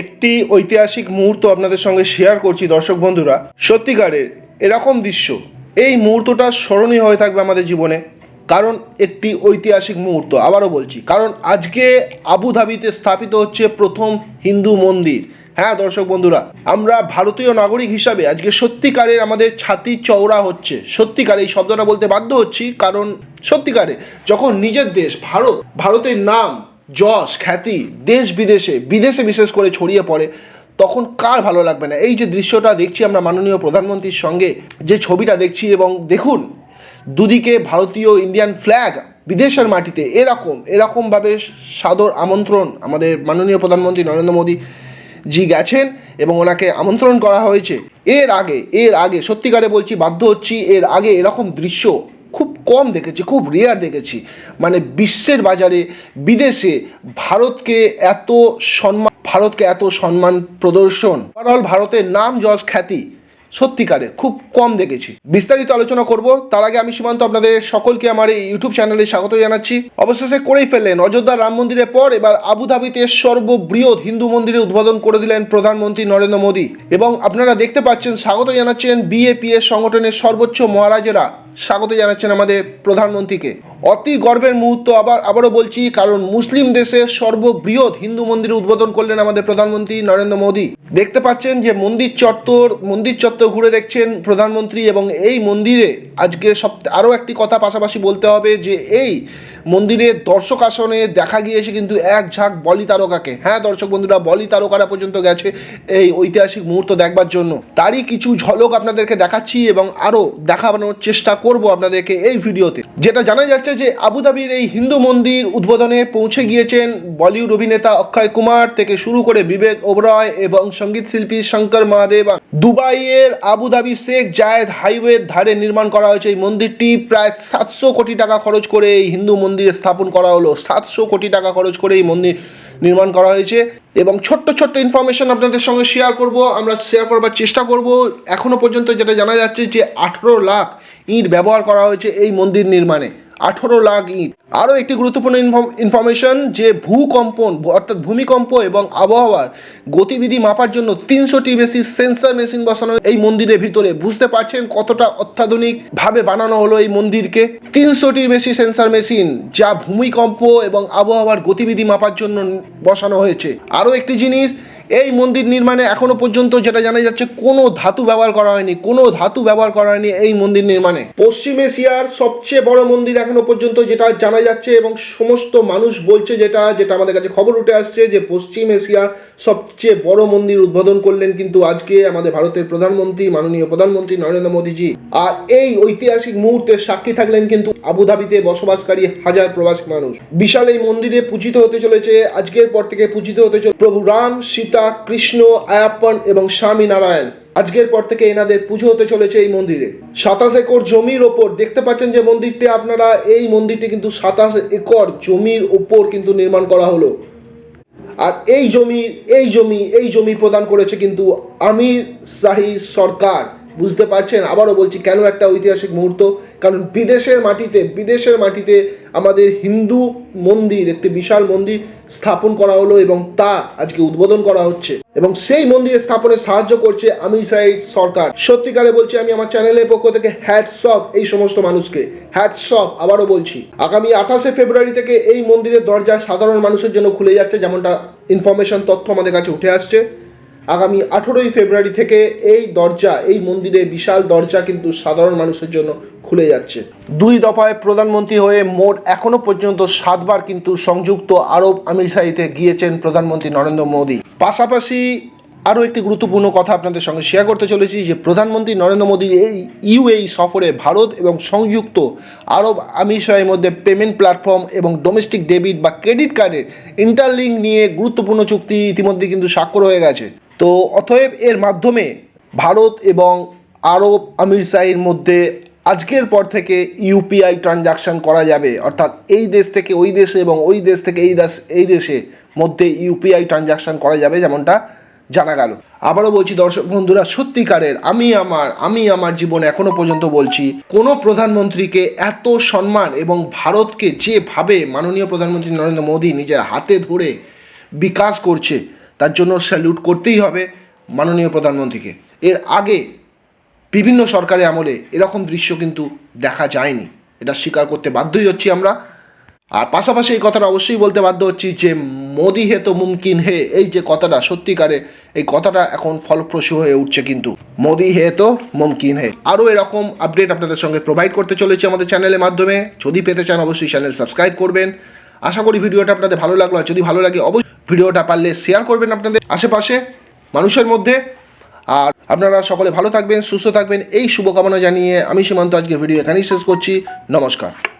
একটি ঐতিহাসিক মুহূর্ত আপনাদের সঙ্গে শেয়ার করছি, দর্শক বন্ধুরা। সত্যিকারের এরকম দৃশ্য, এই মুহূর্তটা স্মরণীয় হয়ে থাকবে আমাদের জীবনে, কারণ একটি ঐতিহাসিক মুহূর্ত। আবারও বলছি, কারণ আজকে আবুধাবিতে স্থাপিত হচ্ছে প্রথম হিন্দু মন্দির। হ্যাঁ দর্শক বন্ধুরা, আমরা ভারতীয় নাগরিক হিসাবে আজকে সত্যিকারের আমাদের ছাতি চওড়া হচ্ছে। সত্যিকার, এই শব্দটা বলতে বাধ্য হচ্ছি, কারণ সত্যিকারে যখন নিজের দেশ, ভারত, ভারতের নাম যশ, খ্যাতি, দেশ বিদেশে বিদেশে বিশেষ করে ছড়িয়ে পড়ে, তখন কার ভালো লাগবে না? এই যে দৃশ্যটা দেখছি আমরা মাননীয় প্রধানমন্ত্রীর সঙ্গে, যে ছবিটা দেখছি এবং দেখুন, দুদিকে ভারতীয় ইন্ডিয়ান ফ্ল্যাগ বিদেশের মাটিতে, এরকম, এরকমভাবে সাদর আমন্ত্রণ আমাদের মাননীয় প্রধানমন্ত্রী নরেন্দ্র মোদী জি গেছেন এবং ওনাকে আমন্ত্রণ করা হয়েছে। এর আগে এর আগে, সত্যিকারে বলছি, বাধ্য হচ্ছি, এর আগে এরকম দৃশ্য কম দেখেছি, খুব রেয়ার দেখেছি। মানে বিশ্বের বাজারে বিদেশে ভারতকে এত সম্মান, ভারতকে এত সম্মান প্রদর্শন। ওভারঅল ভারতের নাম যশ খ্যাতি। সত্যিকারে খুব কম দেখেছি। বিস্তারিত আলোচনা করব, তার আগে আমি সীমান্ত আপনাদের সকলকে আমার এই ইউটিউব চ্যানেলে স্বাগত জানাচ্ছি। অবশেষে করেই ফেললেন, অযোধ্যা রাম মন্দিরের পর এবার আবুধাবিতে সর্ববৃহৎ হিন্দু মন্দিরে উদ্বোধন করে দিলেন প্রধানমন্ত্রী নরেন্দ্র মোদী। এবং আপনারা দেখতে পাচ্ছেন, স্বাগত জানাচ্ছেন বিএপিএস সংগঠনের সর্বোচ্চ মহারাজেরা। স্বাগত জানাচ্ছেন আমাদের প্রধানমন্ত্রীকে। অতি গর্বের মুহূর্ত আবার, আবারও বলছি, কারণ মুসলিম দেশে সর্ববৃহৎ হিন্দু মন্দির উদ্বোধন করলেন আমাদের প্রধানমন্ত্রী নরেন্দ্র মোদী। দেখতে পাচ্ছেন যে মন্দির চত্বর মন্দির চত্বর ঘুরে দেখছেন প্রধানমন্ত্রী এবং এই মন্দিরে আজকে সব আরও একটি কথা পাশাপাশি বলতে হবে যে এই মন্দিরের দর্শক আসনে দেখা গিয়েছে কিন্তু এক ঝাঁক বলি তারকাকে। হ্যাঁ দর্শক বন্ধুরা, বলি তারকারা পর্যন্ত গেছে এই ঐতিহাসিক মুহূর্ত দেখবার জন্য। তারই কিছু ঝলক আপনাদেরকে দেখাচ্ছি এবং আরও দেখানোর চেষ্টা করব আপনাদেরকে এই ভিডিওতে। যেটা জানা যাচ্ছে যে আবুধাবির এই হিন্দু মন্দির উদ্বোধনে পৌঁছে গিয়েছেন বলিউড অভিনেতা অক্ষয় কুমার থেকে শুরু করে বিবেক ওবরয় এবং সংগীত শিল্পী শঙ্কর মহাদেব। দুবাইয়ের আবুধাবি শেখ জায়েদ হাইওয়ের ধারে নির্মাণ করা হয়েছে এই মন্দিরটি। প্রায় সাতশো কোটি টাকা খরচ করে এই হিন্দু মন্দির স্থাপন করা হলো। সাতশো কোটি টাকা খরচ করে এই মন্দির নির্মাণ করা হয়েছে এবং ছোট্ট ছোট্ট ইনফরমেশন আপনাদের সঙ্গে শেয়ার করব। আমরা শেয়ার করবার চেষ্টা করব। এখনও পর্যন্ত যেটা জানা যাচ্ছে যে আঠেরো লাখ ইট ব্যবহার করা হয়েছে এই মন্দির নির্মাণে। আঠেরো লাখ ইট। আরও একটি গুরুত্বপূর্ণ ইনফরমেশন যে ভূকম্পন অর্থাৎ ভূমিকম্প এবং আবহাওয়ার গতিবিধি মাপার জন্য তিনশোটি বেশি সেন্সর মেশিন বসানো এই মন্দিরের ভিতরে। বুঝতে পারছেন কতটা অত্যাধুনিকভাবে বানানো হলো এই মন্দিরকে? তিনশোটির বেশি সেন্সর মেশিন যা ভূমিকম্প এবং আবহাওয়ার গতিবিধি মাপার জন্য বসানো হয়েছে। আরও একটি জিনিস এই মন্দির নির্মাণে এখনও পর্যন্ত যেটা জানা যাচ্ছে কোনো ধাতু ব্যবহার করা হয়নি, কোনো ধাতু ব্যবহার করা হয়নি এই মন্দির নির্মাণে। পশ্চিম এশিয়ার সবচেয়ে বড় মন্দির এখনও পর্যন্ত যেটা জানা যাচ্ছে এবং সমস্ত মানুষ বলছে যেটা যেটা আমাদের কাছে খবর উঠে আসছে যে পশ্চিম এশিয়া সবচেয়ে বড় মন্দির উদ্বোধন করলেন কিন্তু আজকে আমাদের ভারতের প্রধানমন্ত্রী, মাননীয় প্রধানমন্ত্রী নরেন্দ্র মোদীজি। আর এই ঐতিহাসিক মুহূর্তের সাক্ষী থাকলেন কিন্তু আবুধাবিতে বসবাসকারী হাজার প্রবাসী মানুষ। বিশাল এই মন্দিরে পূজিত হতে চলেছে, আজকের পর থেকে পূজিত হতে চলে প্রভু রাম সীতা কৃষ্ণ, আয়াপ্পন এবং স্বামী নারায়ণ। আজকের পর থেকে এনাদের পুজো হতে চলেছে এই মন্দিরে। সাতাশ একর জমির ওপর, দেখতে পাচ্ছেন যে মন্দিরটি আপনারা, এই মন্দিরটি কিন্তু সাতাশ একর জমির ওপর কিন্তু নির্মাণ করা হলো। আর এই জমি এই জমি এই জমি প্রদান করেছে কিন্তু আমির শাহী সরকার। বুঝতে পারছেন? আবারও বলছি, কেন একটা ঐতিহাসিক মুহূর্ত? কারণ বিদেশের মাটিতে বিদেশের মাটিতে আমাদের হিন্দু মন্দির, একটি বিশাল মন্দির স্থাপন করা হলো এবং তা আজকে উদ্বোধন করা হচ্ছে। এবং সেই মন্দির স্থাপনে সাহায্য করছে আমির শাহী সরকার। সত্যিকারে বলছি, আমি আমার চ্যানেলের পক্ষ থেকে হ্যাটস অফ এই সমস্ত মানুষকে। হ্যাটস অফ আবারও বলছি, আগামী আঠাশে ফেব্রুয়ারি থেকে এই মন্দিরের দরজা সাধারণ মানুষের জন্য খুলে যাচ্ছে, যেমনটা ইনফরমেশন তথ্য আমাদের কাছে উঠে আসছে। আগামী আঠেরোই ফেব্রুয়ারি থেকে এই দরজা, এই মন্দিরে বিশাল দরজা কিন্তু সাধারণ মানুষের জন্য খুলে যাচ্ছে। দুই দফায় প্রধানমন্ত্রী হয়ে মোট এখনও পর্যন্ত সাতবার কিন্তু সংযুক্ত আরব আমিরশাহিতে গিয়েছেন প্রধানমন্ত্রী নরেন্দ্র মোদী। পাশাপাশি আরও একটি গুরুত্বপূর্ণ কথা আপনাদের সঙ্গে শেয়ার করতে চলেছি যে, প্রধানমন্ত্রী নরেন্দ্র মোদীর এই ইউএই সফরে ভারত এবং সংযুক্ত আরব আমিরশাহের মধ্যে পেমেন্ট প্ল্যাটফর্ম এবং ডোমেস্টিক ডেবিট বা ক্রেডিট কার্ডের ইন্টারলিঙ্ক নিয়ে গুরুত্বপূর্ণ চুক্তি ইতিমধ্যে কিন্তু স্বাক্ষর হয়ে গেছে। তো অতএব এর মাধ্যমে ভারত এবং আরব আমিরশাহির মধ্যে আজকের পর থেকে ইউপিআই ট্রানজাকশন করা যাবে। অর্থাৎ এই দেশ থেকে ওই দেশে এবং ওই দেশ থেকে এই দেশ, এই দেশে মধ্যে ইউপিআই ট্রানজাকশন করা যাবে যেমনটা জানা গেল। আবারও বলছি দর্শক বন্ধুরা, সত্যিকারের আমি আমার আমি আমার জীবন এখনও পর্যন্ত বলছি, কোনো প্রধানমন্ত্রীকে এত সম্মান এবং ভারতকে যেভাবে মাননীয় প্রধানমন্ত্রী নরেন্দ্র মোদী নিজের হাতে ধরে বিকাশ করছে তার জন্য স্যালুট করতেই হবে মাননীয় প্রধানমন্ত্রীকে। এর আগে বিভিন্ন সরকারি আমলে এরকম দৃশ্য কিন্তু দেখা যায়নি। এটা স্বীকার করতে বাধ্যই হচ্ছি আমরা। আর পাশাপাশি এই কথাটা অবশ্যই বলতে বাধ্য হচ্ছি যে, মোদি হে তো মুমকিন হে, এই যে কথাটা সত্যিকারে, এই কথাটা এখন ফলপ্রসূ হয়ে উঠছে কিন্তু। মোদি হে তো মুমকিন হে। আরও এরকম আপডেট আপনাদের সঙ্গে প্রোভাইড করতে চলেছি আমাদের চ্যানেলের মাধ্যমে। যদি পেতে চান অবশ্যই চ্যানেল সাবস্ক্রাইব করবেন। আশা করি ভিডিওটা আপনাদের ভালো লাগল। আর যদি ভালো লাগে, অবশ্যই ভিডিওটা পারলে শেয়ার করবেন আপনাদের আশেপাশে, মানুষের মধ্যে। আর আপনারা সকলে ভালো থাকবেন, সুস্থ থাকবেন। এই শুভকামনা জানিয়ে আমি সীমান্ত আজকে ভিডিও এখানেই শেষ করছি। নমস্কার।